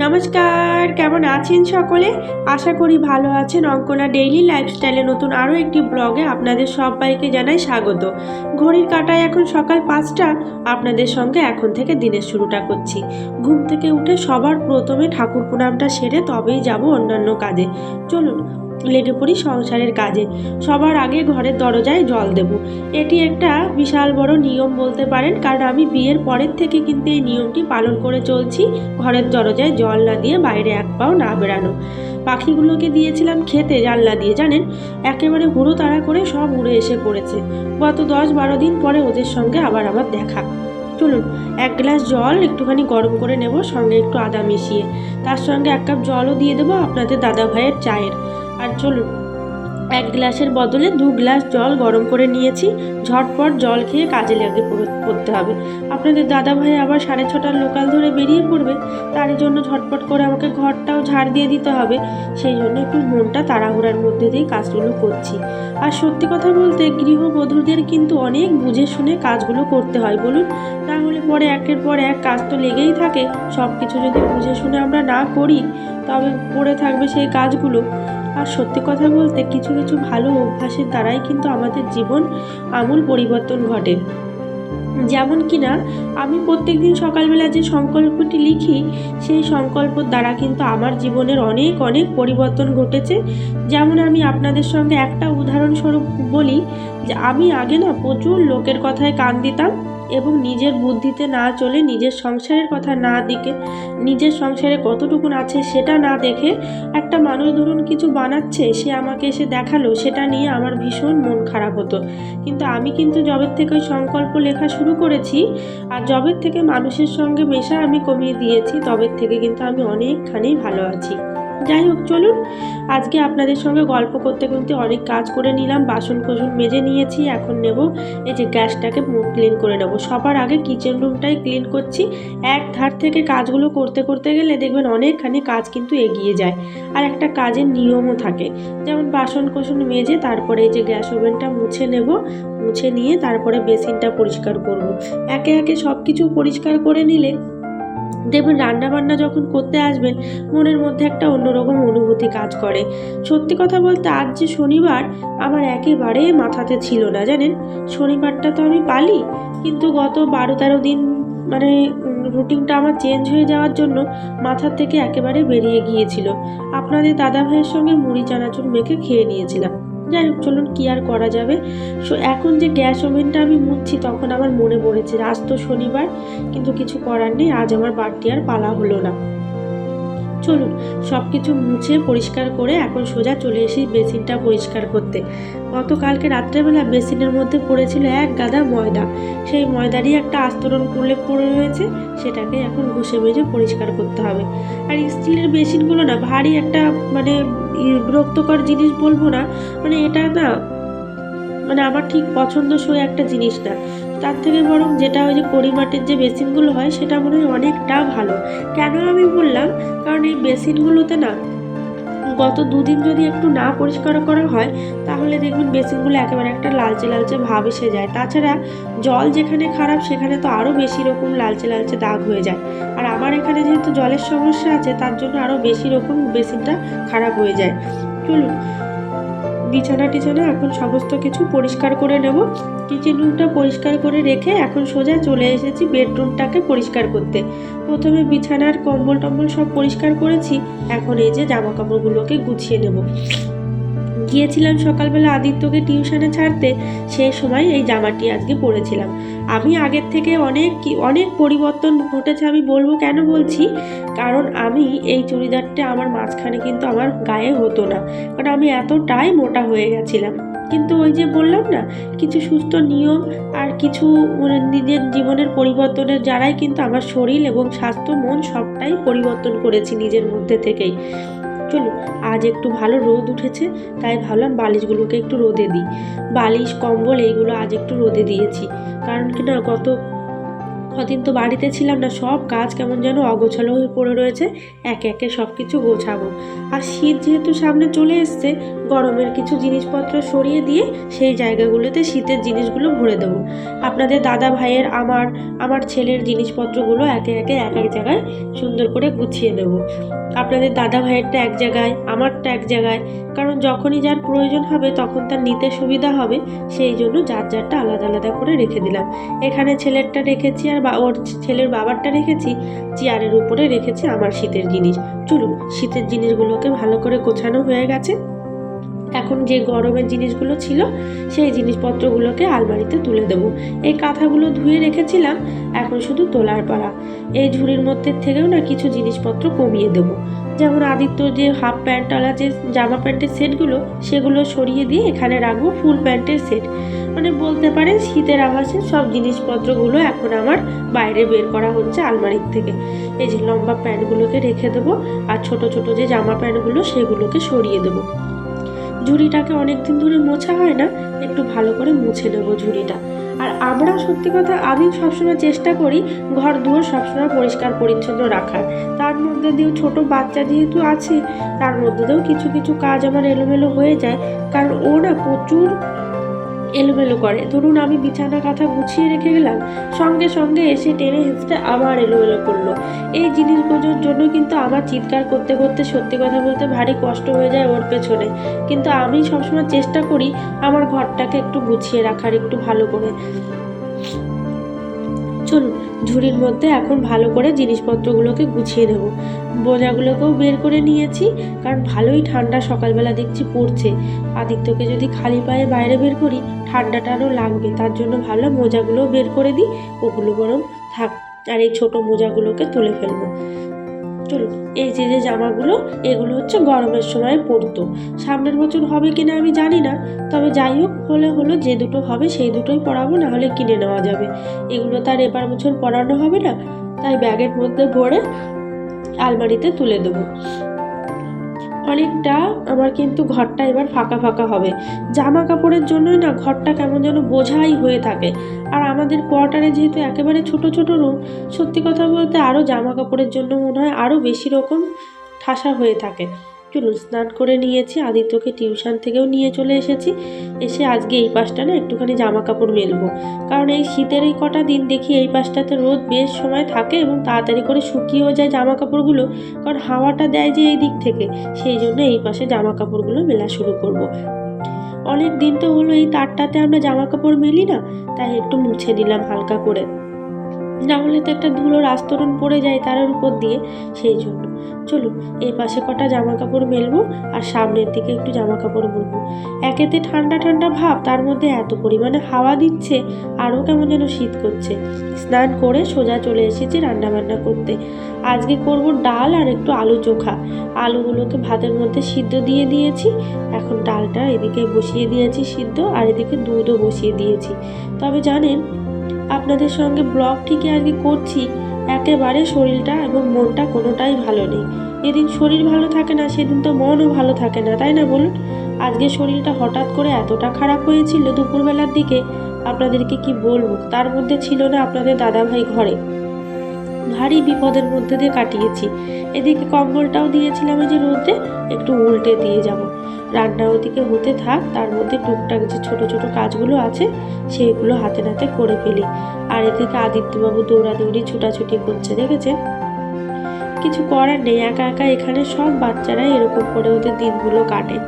নমস্কার কেমন আছেন সকলে? আশা করি ভালো আছেন। অঙ্কনা ডেইলি লাইফস্টাইলে নতুন আরও একটি ব্লগে আপনাদের সবাইকে জানাই স্বাগত। ঘড়ির কাটায় এখন সকাল পাঁচটা। আপনাদের সঙ্গে এখন থেকে দিনের শুরুটা করছি। ঘুম থেকে উঠে সবার প্রথমে ঠাকুর প্রণামটা সেরে তবেই যাব অন্যান্য কাজে। চলুন লেগে পড়ি সংসারের কাজে। সবার আগে ঘরের দরজায় জল দেব। এটি একটা বিশাল বড় নিয়ম বলতে পারেন, কারণ আমি বিয়ের পরের থেকে কিন্তু এই নিয়মটি পালন করে চলছি, ঘরের দরজায় জল না দিয়ে বাইরে এক পাও না বেরানো পাখিগুলোকে দিয়েছিলাম খেতে, জানলা দিয়ে, জানেন? একেবারে হুড়ো তাড়া করে সব উড়ে এসে পড়েছে। গত দশ বারো দিন পরে ওদের সঙ্গে আবার আমার দেখা। চলুন, এক গ্লাস জল একটুখানি গরম করে নেব, সঙ্গে একটু আদা মিশিয়ে। তার সঙ্গে এক কাপ জলও দিয়ে দেবো আপনাদের দাদা ভাইয়ের চায়ের। আর চলুন। এক গ্লাসের বদলে দু গ্লাস জল গরম করে নিয়েছি। ঝটপট জল খেয়ে কাজে লাগে পড়- পড়তে হবে। আপনাদের দাদা ভাই আবার সাড়ে ছটার লোকাল ধরে বেরিয়ে পড়বে। তারই জন্য ঝটপট করে আমাকে ঘরটাও ঝাড় দিয়ে দিতে হবে। সেই জন্য একটু মনটা তাড়াহুড়ার মধ্যে দিয়ে কাজগুলো করছি। আর সত্যি কথা বলতে গৃহবধূদের কিন্তু অনেক বুঝে শুনে কাজগুলো করতে হয়, বলুন। না হলে পরে একের পর এক কাজ তো লেগেই থাকে। সব কিছু যদি বুঝে শুনে আমরা না করি, তবে পড়ে থাকবে সেই কাজগুলো। আর সত্যি কথা বলতে কিছু কিছু ভালো অভ্যাসের দ্বারাই কিন্তু আমাদের জীবন আমূল পরিবর্তন ঘটে। যেমন কি না আমি প্রত্যেকদিন সকালবেলা যে সংকল্পটি লিখি, সেই সংকল্পর দ্বারা কিন্তু আমার জীবনের অনেক অনেক পরিবর্তন ঘটেছে। যেমন আমি আপনাদের সঙ্গে একটা উদাহরণস্বরূপ বলি, যে আমি আগে না প্রচুর লোকের কথায় কান দিতাম। এবং নিজের বুদ্ধিতে না চলে নিজের সংসারের কথা না দিকে নিজের সংসারে কতটুকুন আছে সেটা না দেখে একটা মানুষ ধরুন কিছু বানাচ্ছে, সে আমাকে এসে দেখাল, সেটা নিয়ে আমার ভীষণ মন খারাপ হতো। কিন্তু আমি কিন্তু জবের থেকে ওই সংকল্প লেখা শুরু করেছি আর জবের থেকে মানুষের সঙ্গে মেশা আমি কমিয়ে দিয়েছি তবের থেকে কিন্তু আমি অনেকখানি ভালো আছি। যাই হোক, চলুন। আজকে আপনাদের সঙ্গে গল্প করতে করতে অনেক কাজ করে নিলাম বাসন কোসন মেজে নিয়েছি, এখন নেব এই যে গ্যাসটাকে ক্লিন করে নেব। সবার আগে কিচেন রুমটাই ক্লিন করছি। এক ধার থেকে কাজগুলো করতে করতে গেলে দেখবেন অনেকখানি কাজ কিন্তু এগিয়ে যায়। আর একটা কাজের নিয়মও থাকে। যেমন বাসন কোসন মেজে তারপরে এই যে গ্যাস ওভেনটা মুছে নেব, মুছে নিয়ে তারপরে বেসিনটা পরিষ্কার করব। একে একে সব কিছু পরিষ্কার করে নিলে দেখবেন রান্না বান্না যখন করতে আসবেন, মনের মধ্যে একটা অন্যরকম অনুভূতি কাজ করে। সত্যি কথা বলতে আজ যে শনিবার, আমার একেবারে মাথাতে ছিল না, জানেন? শনিবারটা তো আমি পালি, কিন্তু গত বারো তেরো দিন মানে রুটিনটা আমার চেঞ্জ হয়ে যাওয়ার জন্য মাথার থেকে একেবারে বেরিয়ে গিয়েছিল। আপনাদের দাদা ভাইয়ের সঙ্গে মুড়ি, চানাচুর মেখে খেয়ে নিয়েছিলাম। যাই হোক, চলুন কি আর করা যাবে। সো, এখন যে গ্যাস ওভেনটা আমি মুছছি, তখন আমার মনে পড়েছে, আজ তো শনিবার, কিন্তু কিছু করার নেই, আজ আমার বাড়তি আর পালা হলো না। চলুন সব কিছু মুছে পরিষ্কার করে এখন সোজা চলে এসি বেসিনটা পরিষ্কার করতে। গতকালকে রাত্রেবেলা বেসিনের মধ্যে পড়েছিল এক গাদা ময়দা। সেই ময়দারই একটা আস্তরণ করলে পড়ে রয়েছে, সেটাকে এখন ঘষে মেজে পরিষ্কার করতে হবে। আর স্টিলের বেসিনগুলো না, ভারী একটা মানে বিরক্তকর জিনিস বলব না মানে এটা না মানে আমার ঠিক পছন্দসই একটা জিনিস না। তার থেকে বরং যেটা ওই যে কড়িমাটির যে বেসিনগুলো হয়, সেটা মনে হয় অনেকটা ভালো। কেন আমি বললাম? কারণ এই বেসিনগুলোতে না, গত দুদিন যদি একটু না পরিষ্কার করা হয়, তাহলে দেখবেন বেসিনগুলো একেবারে একটা লালচে লালচে ভাব এসে যায়। তাছাড়া জল যেখানে খারাপ, সেখানে তো আরও বেশি রকম লালচে লালচে দাগ হয়ে যায়। আর আমার এখানে যেহেতু জলের সমস্যা আছে, তার জন্য আরও বেশি রকম বেসিনটা খারাপ হয়ে যায়। চলুন বিছানা টিছানা এখন সমস্ত কিছু পরিষ্কার করে নেব। কিচেন রুমটা পরিষ্কার করে রেখে এখন সোজা চলে এসেছি বেডরুমটাকে পরিষ্কার করতে। প্রথমে বিছানার কম্বল টম্বল সব পরিষ্কার করেছি, এখন এই যে জামা কাপড়গুলোকে গুছিয়ে নেব। গিয়েছিলাম সকালবেলা আদিত্যকে টিউশনে ছাড়তে, সে সময় এই জামাটি আজকে পরেছিলাম। আমি আগের থেকে অনেক অনেক পরিবর্তন ঘটেছে আমি বলব কেন বলছি? কারণ আমি এই চুড়িদারটা আমার মাঝখানে কিন্তু আমার গায়ে হতো না। কারণ আমি এতটাই মোটা হয়ে গেছিলাম। কিন্তু ওই যে বললাম না, কিছু সুস্থ নিয়ম আর কিছু মানে নিজের জীবনের পরিবর্তনের যারাই কিন্তু আমার শরীর এবং স্বাস্থ্য, মন সবটাই পরিবর্তন করেছি নিজের মধ্যে থেকেই। চলুন আজ একটু ভালো রোদ উঠেছে, তাই ভাবলাম বালিশগুলোকে একটু রোদে দিই। বালিশ, কম্বল, এইগুলো আজ একটু রোদে দিয়েছি। কারণ কি না, গত কদিন তো বাড়িতে ছিলাম না, সব কাজ কেমন যেন অগোছালো হয়ে পড়ে রয়েছে, একে একে সব কিছু গোছাবো। আর শীত যেহেতু সামনে চলে এসছে, গরমের কিছু জিনিসপত্র সরিয়ে দিয়ে সেই জায়গাগুলোতে শীতের জিনিসগুলো ভরে দেবো। আপনাদের দাদা ভাইয়ের, আমার আমার ছেলের জিনিসপত্রগুলো একে একে এক এক জায়গায় সুন্দর করে গুছিয়ে দেবো আপনাদের দাদা ভাইয়েরটা এক জায়গায়, আমারটা এক জায়গায়, কারণ যখনই যার প্রয়োজন হবে তখন তার নিতে সুবিধা হবে, সেই জন্য যার যারটা আলাদা আলাদা করে রেখে দিলাম। এখানে ছেলেরটা রেখেছি আর বা- ওর ছেলের বাবারটা রেখেছি, চেয়ারের উপরে রেখেছি আমার শীতের জিনিস। চলুন, শীতের জিনিসগুলোকে ভালো করে গোছানো হয়ে গেছে। এখন যে গরমের জিনিসগুলো ছিল, সেই জিনিসপত্রগুলোকে আলমারিতে তুলে দেব। এই কাঁথাগুলো ধুয়ে রেখেছিলাম, এখন শুধু তোলার পাড়া এই ঝুড়ির মধ্যে থেকেও না কিছু জিনিসপত্র কমিয়ে দেবো। যেমন আদিত্য যে হাফ প্যান্টওয়ালা যে জামা প্যান্টের সেটগুলো, সেগুলো সরিয়ে দিয়ে এখানে রাখব ফুল প্যান্টের সেট। মানে বলতে পারেন শীতের আভাসে সব জিনিসপত্রগুলো এখন আমার বাইরে বের করা হচ্ছে আলমারির থেকে। এই যে লম্বা প্যান্টগুলোকে রেখে দেবো আর ছোট ছোট যে জামা প্যান্টগুলো, সেগুলোকে সরিয়ে দেবো। ঝুড়িটাকে অনেক দিন ধরে মোছা হয় না, একটু ভালো করে মুছে নেব ঝুড়িটা। আর আমরা সত্যি কথা আমি সবসময় চেষ্টা করি ঘর দুয়ার সবসময় পরিষ্কার, পরিচ্ছন্ন রাখার। তার মধ্যে দিয়েও ছোট বাচ্চা যেহেতু আছে, তার মধ্যে দিয়েও কিছু কিছু কাজ আমার এলোমেলো হয়ে যায়। কারণ ও না প্রচুর এলোমেলো করে। ধরুন আমি বিছানা কাঁথা গুছিয়ে রেখে গেলাম, সঙ্গে সঙ্গে এসে টেনে হেঁচড়ে আবার এলোমেলো করল। এই জিনিসগুলোর জন্য কিন্তু আমার চিৎকার করতে করতে, সত্যি কথা বলতে ভারী কষ্ট হয়ে যায় ওর পেছনে। কিন্তু আমি সবসময় চেষ্টা করি আমার ঘরটাকে একটু গুছিয়ে রাখার, একটু ভালো করে। চলুন ঝুড়ির মধ্যে এখন ভালো করে জিনিসপত্রগুলোকে গুছিয়ে নেব। বোঝাগুলোকেও বের করে নিয়েছি, কারণ ভালোই ঠান্ডা সকালবেলা দেখছি পড়ছে। আদিত্যকে যদি খালি পায়ে বাইরে বের করি, ঠান্ডাটা আরও লাগবে। তার জন্য ভালো মোজাগুলোও বের করে দিই, ওগুলো বরং থাক, আর এই ছোটো মোজাগুলোকে তুলে ফেলব। চলুন এই যে যে জামাগুলো, এগুলো হচ্ছে গরমের সময় পরতো। সামনের বছর হবে কিনা আমি জানি না, তবে যাই হোক, হলে হলো যে দুটো হবে সেই দুটোই পরাবো না হলে কিনে নেওয়া যাবে। এগুলো তার এবার বছর পরানো হবে না, তাই ব্যাগের মধ্যে ভরে আলমারিতে তুলে দেবো। অনেকটা আমার কিন্তু ঘরটা এবার ফাঁকা ফাঁকা হবে। জামা কাপড়ের জন্যই না, ঘরটা কেমন যেন বোঝাই হয়ে থাকে। আর আমাদের কোয়ার্টারে যেহেতু একেবারে ছোট ছোট রুম, সত্যি কথা বলতে আরও জামা কাপড়ের জন্য মনে হয় আরও বেশি রকম ঠাসা হয়ে থাকে। চলুন, স্নান করে নিয়েছি, আদিত্যকে টিউশন থেকেও নিয়ে চলে এসেছি। এসে আজকে এই পাশটা না একটুখানি জামা কাপড় মেলবো। কারণ এই শীতের এই কটা দিন দেখি এই পাশটাতে রোদ বেশ সময় থাকে এবং তাড়াতাড়ি করে শুকিয়েও যায় জামা কাপড়গুলো কারণ হাওয়াটা দেয় যে এই দিক থেকে। সেই জন্য এই পাশে জামা কাপড়গুলো মেলা শুরু করব। অনেক দিন তো হলো এই তারটাতে আমরা জামা কাপড় মেলি না, তাই একটু মুছে দিলাম হালকা করে। না হলে তো একটা ধুলোর আস্তরণ পড়ে যায় তারের উপর দিয়ে, সেই জন্য। চলুন, এই পাশে কটা জামা কাপড় মেলবো আর সামনের দিকে একটু জামা কাপড় মেলবো একেতে ঠান্ডা ঠান্ডা ভাব, তার মধ্যে এত পরিমাণে হাওয়া দিচ্ছে আরও কেমন যেন শীত করছে। স্নান করে সোজা চলে এসেছি রান্না বান্না করতে। আজকে করব ডাল আর একটু আলু চোখা। আলুগুলোকে ভাতের মধ্যে সিদ্ধ দিয়ে দিয়েছি। এখন ডালটা এদিকে বসিয়ে দিয়েছি সিদ্ধ আর এদিকে দুধও বসিয়ে দিয়েছি। তবে জানেন আপনাদের সঙ্গে ব্লগ ঠিকই আজকে করছি, একেবারে শরীরটা এবং মনটা কোনোটাই ভালো নেই। এদিন শরীর ভালো থাকে না, সেদিন তো মনও ভালো থাকে না, তাই না বলুন? আজকে শরীরটা হঠাৎ করে এতটা খারাপ হয়েছিল দুপুরবেলার দিকে, আপনাদেরকে কি বলব? তার মধ্যে ছিল না আপনাদের দাদাভাই ঘরে। ভারী বিপদের মধ্যে দিয়ে কাটিয়েছি। এদিকে কম্বলটাও দিয়েছিলাম যে রোদে, একটু উল্টে দিয়ে যাব। রান্না ওদিকে হতে থাক, তার মধ্যে টুকটাক যে ছোট ছোট কাজগুলো আছে, সেইগুলো হাতে নাতে করে ফেলি। আর এদিকে আদিত্যবাবু দৌড়াদৌড়ি ছুটাছুটি করছে দেখেছে কিছু করার নেই, একা একা এখানে সব বাচ্চারা এরকম করে ওদের দিনগুলো কাটে।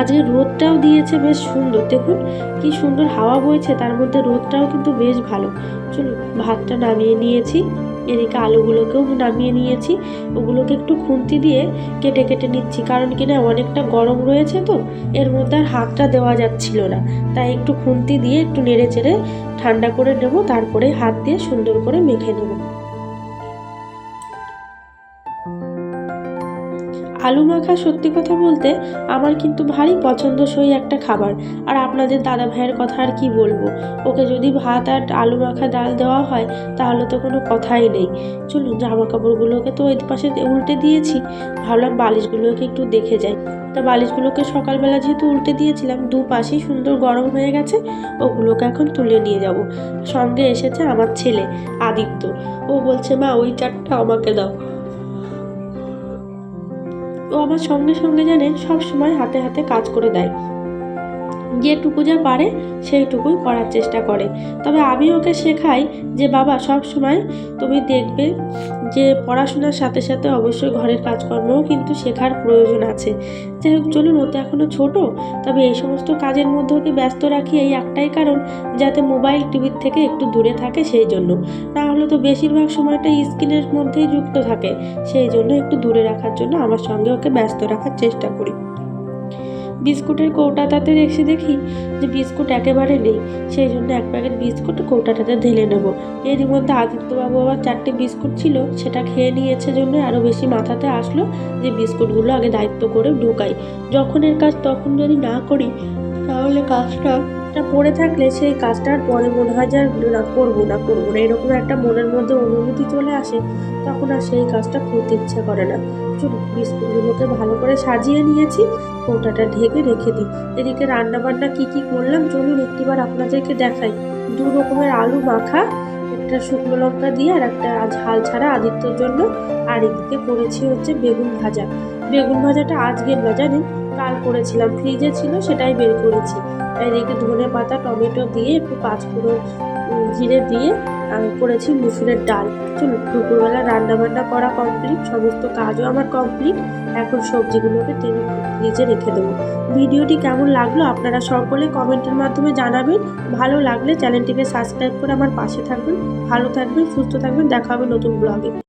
আজকে রোদটাও দিয়েছে, বেশ সুন্দর। দেখুন কি সুন্দর হাওয়া বইছে, তার মধ্যে রোদটাও কিন্তু বেশ ভালো। চলুন, ভাতটা নামিয়ে নিয়েছি। এদিকে আলুগুলোকেও নামিয়ে নিয়েছি। ওগুলোকে একটু খুন্তি দিয়ে কেটে কেটে নিচ্ছি, কারণ কি না অনেকটা গরম রয়েছে তো, এর মধ্যে আর হাতটা দেওয়া যাচ্ছিল না। তাই একটু খুন্তি দিয়ে একটু নেড়ে চেড়ে ঠান্ডা করে নেব, তারপরে হাত দিয়ে সুন্দর করে মেখে নেব। আলু মাখা সত্যি কথা বলতে আমার কিন্তু ভারী পছন্দসই একটা খাবার। আর আপনাদের দাদা ভাইয়ের কথা আর কি বলব? ওকে যদি ভাত আর আলু মাখা ডাল দেওয়া হয়, তাহলে তো কোনো কথাই নেই। চলুন জামা কাপড়গুলোকে তো ওই পাশে উল্টে দিয়েছি। ভাবলাম বালিশগুলোকে একটু দেখে যাই। তা বালিশগুলোকে সকালবেলা যেহেতু উল্টে দিয়েছিলাম, দুপাশেই সুন্দর গরম হয়ে গেছে, ওগুলোকে এখন তুলে নিয়ে যাব। সঙ্গে এসেছে আমার ছেলে, আদিত্য। ও বলছে, মা, ওই চারটা আমাকে দাও। ও আমার সঙ্গে সঙ্গে জানেন সব সময় হাতে হাতে কাজ করে দেয়। যেটুকু যা পারে সেইটুকুই করার চেষ্টা করে। তবে আমি ওকে শেখাই যে, বাবা, সব সময় তুমি দেখবে যে, পড়াশোনার সাথে সাথে অবশ্যই ঘরের কাজকর্মও কিন্তু শেখার প্রয়োজন আছে। যাই হোক চলুন, ও তো এখনও ছোটো। তবে এই সমস্ত কাজের মধ্যে ওকে ব্যস্ত রাখি এই একটাই কারণ, যাতে মোবাইল টিভির থেকে একটু দূরে থাকে সেই জন্য। না হলে তো বেশিরভাগ সময়টা স্ক্রিনের মধ্যেই যুক্ত থাকে। সেই জন্য একটু দূরে রাখার জন্য আমার সঙ্গে ওকে ব্যস্ত রাখার চেষ্টা করি। বিস্কুটের কৌটাটাতে এসে দেখি যে বিস্কুট একেবারে নেই। সেই জন্য এক প্যাকেট বিস্কুট কৌটাটাতে ঢেলে নেব। এরই মধ্যে আদিত্যবাবু আবার চারটে বিস্কুট ছিল, সেটা খেয়ে নিয়েছে জন্য আরও বেশি মাথাতে আসলো যে বিস্কুটগুলো আগে দায়িত্ব করে ঢুকাই। যখন এর কাজ তখন যদি না করি, তাহলে কাজটা টা পড়ে থাকলে সেই কাজটার পরে মনে হয় যে আর না করব না করব না। এরকম একটা মনের মধ্যে অনুভূতি চলে আসে, তখন আর সেই কাজটা করতে ইচ্ছে করে না। চলুন, বিস্কুটগুলোকে ভালো করে সাজিয়ে নিয়েছি, কৌটাটা ঢেকে রেখে দিই। এদিকে রান্না বান্না কী কী করলাম, চলুন একটিবার আপনাদেরকে দেখাই। দু রকমের আলু মাখা, একটা শুকনো লঙ্কা দিয়ে আর একটা ঝাল ছাড়া আদিত্যর জন্য। আর এদিকে করেছি হচ্ছে বেগুন ভাজা। বেগুন ভাজাটা আজকের না জানেন কাল করেছিলাম, ফ্রিজে ছিল, সেটাই বের করেছি। এদিকে ধনে পাতা, টমেটো দিয়ে একটু পাঁচফোড়ন জিরে দিয়ে আর করেছি মুসুরের ডাল। চলুন, দুপুরবেলা রান্না বান্না করা কমপ্লিট সমস্ত কাজও আমার কমপ্লিট এখন সবজিগুলোকে টেনে ফ্রিজে রেখে দেবো। ভিডিওটি কেমন লাগল আপনারা সকলে কমেন্টের মাধ্যমে জানাবেন। ভালো লাগলে চ্যানেলটিকে সাবস্ক্রাইব করে আমার পাশে থাকবেন। ভালো থাকবেন, সুস্থ থাকবেন। দেখা হবে নতুন ব্লগে